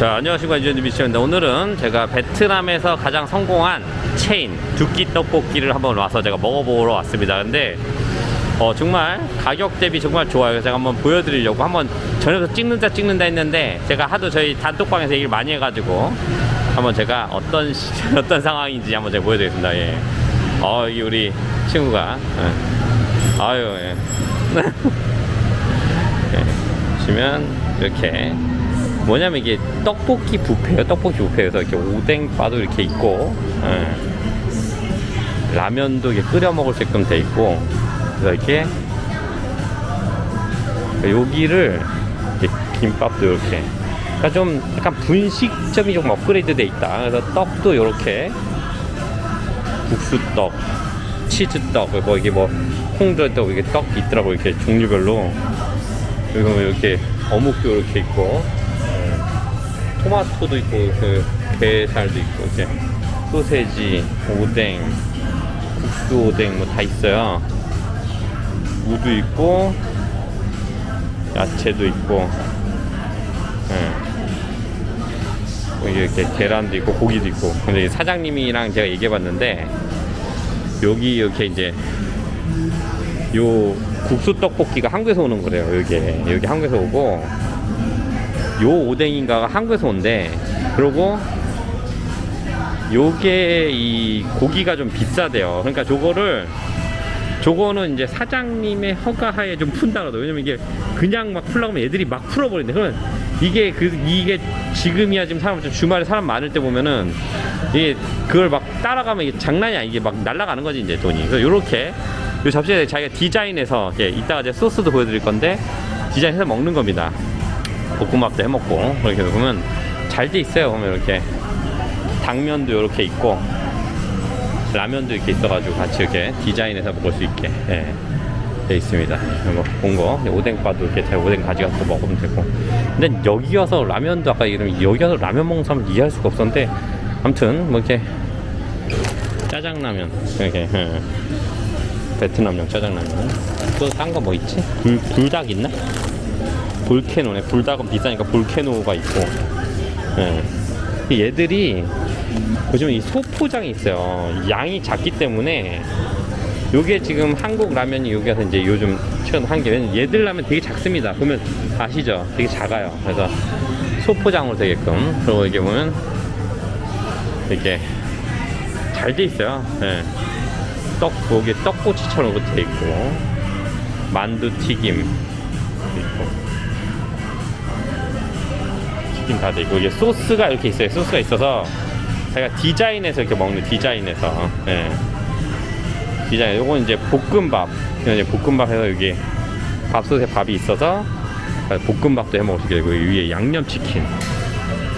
자, 안녕하십니까. 이준비 미션입니다. 오늘은 제가 베트남에서 가장 성공한 체인 두끼 떡볶이를 한번 와서 제가 먹어보러 왔습니다. 근데 어, 정말 가격 대비 정말 좋아요. 제가 한번 보여드리려고 한번 전에서 찍는다 찍는다 했는데 제가 하도 저희 단톡방에서 얘기를 많이 해가지고 한번 제가 어떤 시- 어떤 상황인지 한번 제가 보여드리겠습니다. 예. 어, 여기 우리 친구가 예. 아유 예. 예. 보시면 이렇게 뭐냐면 이게 떡볶이 뷔페예요. 떡볶이 뷔페에서 이렇게 오뎅바도 이렇게 있고 예. 라면도 이렇게 끓여 먹을 수 있게끔 돼 있고 그래서 이렇게 여기를 이렇게 김밥도 이렇게 그러니까 좀 약간 분식점이 좀 업그레이드 돼 있다. 그래서 떡도 이렇게 국수떡, 치즈떡, 그리고 이게 뭐 콩 들어있다고 이게 떡 있더라고 이렇게 종류별로 그리고 이렇게 어묵도 이렇게 있고 예, 토마토도 있고 그 게살도 있고 이렇게 소세지, 오뎅, 국수 오뎅 뭐 다 있어요. 무도 있고 야채도 있고 이게 이렇게 계란도 있고 고기도 있고. 근데 사장님이랑 제가 얘기해봤는데 여기 이렇게 이제 요 국수 떡볶이가 한국에서 오는 거래요 여기 여기 한국에서 오고 요 오뎅인가가 한국에서 온대 그리고 요게 이 고기가 좀 비싸대요 그러니까 저거를 저거는 이제 사장님의 허가하에 좀 푼다 그러더라고요. 왜냐면 이게 그냥 막 풀라고 하면 애들이 막 풀어버린대. 그러면 이게 그, 이게 지금이야 지금 사람, 좀 주말에 사람 많을 때 보면은 이게 그걸 막 따라가면 이게 장난이 아니게 막 날아가는 거지 이제 돈이. 그래서 요렇게 요 접시에 자기가 디자인해서 이렇게 이따가 이제 소스도 보여드릴 건데 디자인해서 먹는 겁니다. 볶음밥도 해 먹고 그렇게 보면 잘 돼 있어요. 보면 이렇게 당면도 이렇게 있고 라면도 이렇게 있어가지고 같이 이렇게 디자인해서 먹을 수 있게 예, 돼 있습니다. 뭐본거 오뎅바도 이렇게 제 오뎅 가져가서 먹으면 되고. 근데 여기 와서 라면도 아까 이름 여기 와서 라면 먹는 사람 이해할 수가 없었는데 아무튼 뭐 이렇게 짜장라면 이렇게 예. 베트남용 짜장라면 또 딴 거 뭐 있지? 불 불닭 있나? 볼케노네 불닭은 비싸니까 볼케노가 있고 예. 얘들이 보시면 이 소포장이 있어요. 양이 작기 때문에 요게 지금 한국 라면이 여기서 이제 요즘 최근 한 게, 왜냐면 얘들 라면 되게 작습니다. 보면 아시죠? 되게 작아요. 그래서 소포장으로 되게끔. 그리고 이게 보면 이렇게 잘 돼 있어요. 예. 떡, 여기 떡꼬치처럼 돼 있고, 만두 튀김 있고, 튀김 다돼 있고, 이게 소스가 이렇게 있어요. 소스가 있어서 제가 디자인해서 이렇게 먹는 디자인해서 예. 디자인 요건 이제 볶음밥 이제 볶음밥해서 여기 밥솥에 밥이 있어서 볶음밥도 해 먹을 수 있게 되고 위에 양념 치킨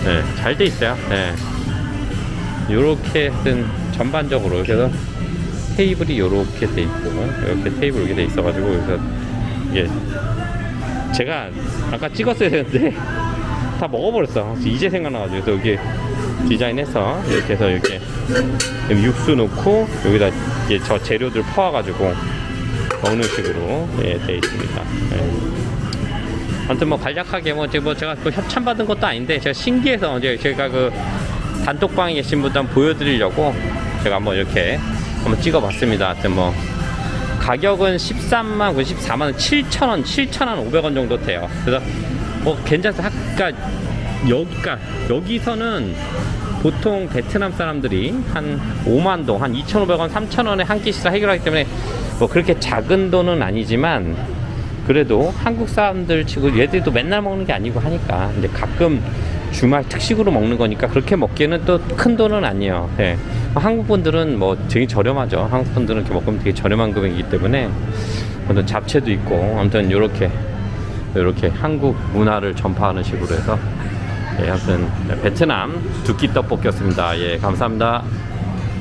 예, 잘 돼 있어요 예. 요렇게 하여튼 전반적으로 그래서 테이블이 요렇게 돼 있고 이렇게 테이블 이렇게 돼 있어 가지고 그래서 이게 제가 아까 찍었어야 되는데 다 먹어버렸어 이제 생각나가지고 그래서 여기 디자인해서 이렇게 해서 이렇게 육수 넣고 여기다 이제 저 재료들 퍼와가지고 먹는 식으로 예, 돼 있습니다. 예. 아무튼 뭐 간략하게 뭐 제가, 뭐 제가 그 협찬 받은 것도 아닌데 제가 신기해서 이제 제가 그 단톡방에 계신 분들 한번 보여드리려고 제가 한번 이렇게 한번 찍어봤습니다. 하여튼 뭐 가격은 13만 94만 원, 7천 원, 7천 원 500원 정도 돼요. 그래서 뭐 괜찮아요. 그러니까 여기가 여기서는 보통 베트남 사람들이 한 5만 동, 한 2,500원, 3,000원에 한 끼씩 다 해결하기 때문에 뭐 그렇게 작은 돈은 아니지만 그래도 한국 사람들 치고 얘들도 맨날 먹는 게 아니고 하니까 이제 가끔 주말 특식으로 먹는 거니까 그렇게 먹기에는 또 큰 돈은 아니에요. 예. 한국 분들은 뭐 되게 저렴하죠. 한국 분들은 이렇게 먹으면 되게 저렴한 금액이기 때문에 아무튼 잡채도 있고 아무튼 이렇게 이렇게 한국 문화를 전파하는 식으로 해서 예, 아무튼 베트남 두끼 떡볶이였습니다. 예, 감사합니다.